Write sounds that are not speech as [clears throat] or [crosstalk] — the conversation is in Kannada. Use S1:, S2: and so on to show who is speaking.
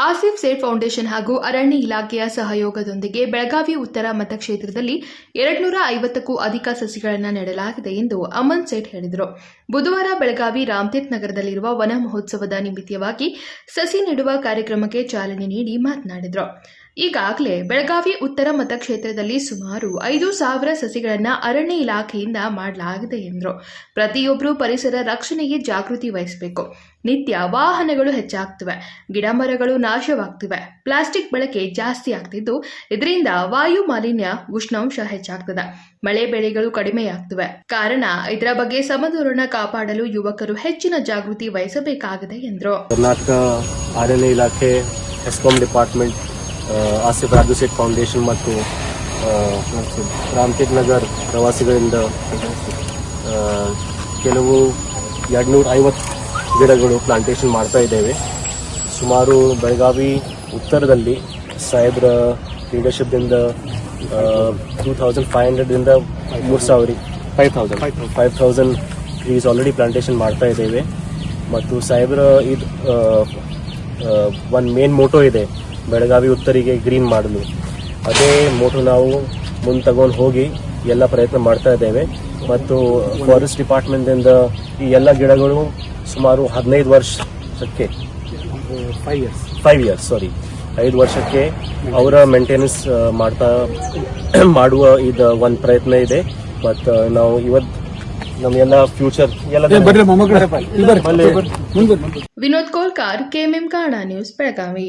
S1: ಆಸಿಫ್ ಸೇಠ್ ಫೌಂಡೇಶನ್ ಹಾಗೂ ಅರಣ್ಯ ಇಲಾಖೆಯ ಸಹಯೋಗದೊಂದಿಗೆ ಬೆಳಗಾವಿ ಉತ್ತರ ಮತಕ್ಷೇತ್ರದಲ್ಲಿ ಎರಡ್ನೂರ ಐವತ್ತಕ್ಕೂ ಅಧಿಕ ಸಸಿಗಳನ್ನು ನೆಡಲಾಗಿದೆ ಎಂದು ಅಮನ್ ಸೇಠ್ ಹೇಳಿದರು. ಬುಧವಾರ ಬೆಳಗಾವಿ ರಾಮತೀರ್ಥ ನಗರದಲ್ಲಿರುವ ವನ ಮಹೋತ್ಸವದ ನಿಮಿತ್ತವಾಗಿ ಸಸಿ ನೆಡುವ ಕಾರ್ಯಕ್ರಮಕ್ಕೆ ಚಾಲನೆ ನೀಡಿ ಮಾತನಾಡಿದರು. ಈಗಾಗಲೇ ಬೆಳಗಾವಿ ಉತ್ತರ ಮತಕ್ಷೇತ್ರದಲ್ಲಿ ಸುಮಾರು ಐದು ಸಾವಿರ ಸಸಿಗಳನ್ನು ಅರಣ್ಯ ಇಲಾಖೆಯಿಂದ ಮಾಡಲಾಗಿದೆ ಎಂದರು. ಪ್ರತಿಯೊಬ್ಬರು ಪರಿಸರ ರಕ್ಷಣೆಗೆ ಜಾಗೃತಿ ವಹಿಸಬೇಕು. ನಿತ್ಯ ವಾಹನಗಳು ಹೆಚ್ಚಾಗ್ತಿವೆ. ಗಿಡ ಮರಗಳು ನಾಶವಾಗ್ತಿವೆ. ಪ್ಲಾಸ್ಟಿಕ್ ಬಳಕೆ ಜಾಸ್ತಿ ಆಗ್ತಿದ್ದು. ಇದರಿಂದ ವಾಯು ಮಾಲಿನ್ಯ ಉಷ್ಣಾಂಶ ಹೆಚ್ಚಾಗ್ತದೆ. ಮಳೆ ಬೆಳೆಗಳು ಕಡಿಮೆಯಾಗ್ತಿವೆ. ಕಾರಣ, ಇದರ ಬಗ್ಗೆ ಸಮತೋಲನ ಕಾಪಾಡಲು ಯುವಕರು ಹೆಚ್ಚಿನ ಜಾಗೃತಿ ವಹಿಸಬೇಕಾಗಿದೆ ಎಂದರು.
S2: ಕರ್ನಾಟಕ ಅರಣ್ಯ ಇಲಾಖೆ ESCOM department Asif Raju Sait foundation ಮತ್ತು ರಾಮ್ಟೇಕ್ ನಗರ್ ಪ್ರವಾಸಿಗಳಿಂದ ಕೆಲವು ಎರಡುನೂರ ಐವತ್ತು ಗಿಡಗಳು ಪ್ಲಾಂಟೇಶನ್ ಮಾಡ್ತಾ ಇದ್ದೇವೆ. ಸುಮಾರು ಬೆಳಗಾವಿ ಉತ್ತರದಲ್ಲಿ ಸಾಹೇಬ್ರ ಲೀಡರ್ಶಿಪ್ದಿಂದ ಟೂ ತೌಸಂಡ್ ಫೈವ್ ಹಂಡ್ರೆಡ್ದಿಂದ ಮೂರು ಸಾವಿರ five thousand five thousand trees already plantation ಮಾಡ್ತಾ ಇದ್ದೇವೆ. ಮತ್ತು ಸಾಹೇಬ್ರ ಇದು ಒಂದು ಮೇನ್ ಮೋಟೋ ಇದೆ. ಬೆಳಗಾವಿ ಉತ್ತರಿಗೆ ಗ್ರೀನ್ ಮಾಡಲು. ಅದೇ ಮೋಟರ್ ನಾವು ಮುಂದೆ ತಗೊಂಡು ಹೋಗಿ ಎಲ್ಲ ಪ್ರಯತ್ನ ಮಾಡ್ತಾ ಇದ್ದೇವೆ. ಮತ್ತು ಫಾರೆಸ್ಟ್ ಡಿಪಾರ್ಟ್ಮೆಂಟಿಂದ ಈ ಎಲ್ಲ ಗಿಡಗಳು ಸುಮಾರು ಹದಿನೈದು ವರ್ಷಕ್ಕೆ
S3: five years
S2: five years sorry ಐದು ವರ್ಷಕ್ಕೆ ಅವರ ಮೇಂಟೆನೆನ್ಸ್ ಮಾಡ್ತಾ [clears throat] ಮಾಡುವ ಇದು ಒಂದು ಪ್ರಯತ್ನ ಇದೆ. ಮತ್ತು ನಾವು ಇವತ್ತು ನಮ್ಗೆಲ್ಲ ಫ್ಯೂಚರ್
S1: ವಿನೋದ್ ಕೋಲ್ಕಾರ್ ಕೆಎಂಎಂ ಕಾಡಾ ನ್ಯೂಸ್ ಬೆಳಗಾವಿ.